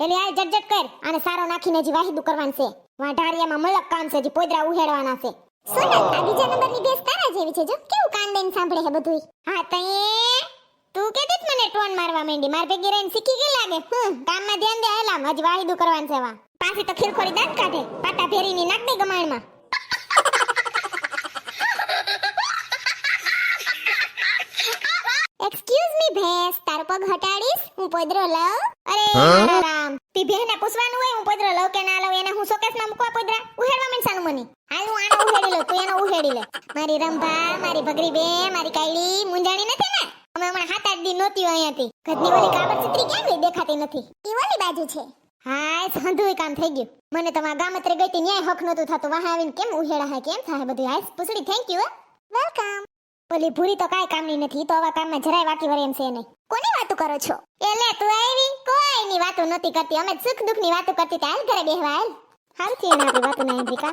એટલે આ જટ કર. આને સારો નાખીને હજી વાહિદુ કરવાનું છે. વાઢારિયામાં મલક કામ છે હજી પોદરા ઉહેડવાના છે. સોનલ આ બીજા નંબરની ભેંસ તારા જેવી છે જો. કેવું કાન દઈને સાંભળે છે બધું હા તઈએ તું કે જ મને ટોન મારવા માંડી. માર ભેગી રહીને શીખી ગઈ લાગે. હમ કામમાં ધ્યાન દે હેલામ હજી વાહિદુ કરવાનું છે વા પાછી તો ખીરખોરી દાંત કાઢે. પાટા ફેરીની નાખ દે ગમાણમાં. એક્સક્યુઝ મી ભેંસ. તારો પગ હટાડીશ? હું પોદરો લઉં? અરે તી પૂછવાનું હોય હું પોદરો લઉં કે ના લઉં એને હું શોકેસમાં મૂકવા પોદરા? ઉહેડવા માંડસાનું મને. હાલ હું આનો ઉહેડી લઉં તું એનો ઉહેડી લે. મારી રંભા મારી ભગરી બે મારી કાયલી મુંજાણી નથી ને? અમે હમણાં સાત આઠ દી નહોતી અહીંયાથી. ઘરની ઓલી કાબર ચિત્રી ક્યાં ગઈ દેખાતી નથી? ઈ ઓલી બાજુ છે. હાય સંધુય કામ થઈ ગયું. મને તો આ ગામત્રે ગઈ તી ન્યાય હક નહોતું થતું. વાહ આવીને કેમ ઉહેડા હે કેમ થાય બધું હાય પૂછડી થેન્ક યુ વેલકમ ઓલી ભૂરી તો કાંઈ કામની નથી તો આવા કામમાં જરાય વાકી વરે એમ છે નહીં. કોની વાતો કરો છો? એ લે તું આવી. કોઈ ની વાતો નહોતી કરતી. અમે સુખ દુઃખની વાતો કરતી હાલ ઘરે બેહવા હાલ. થી આપણી વાતો દીકા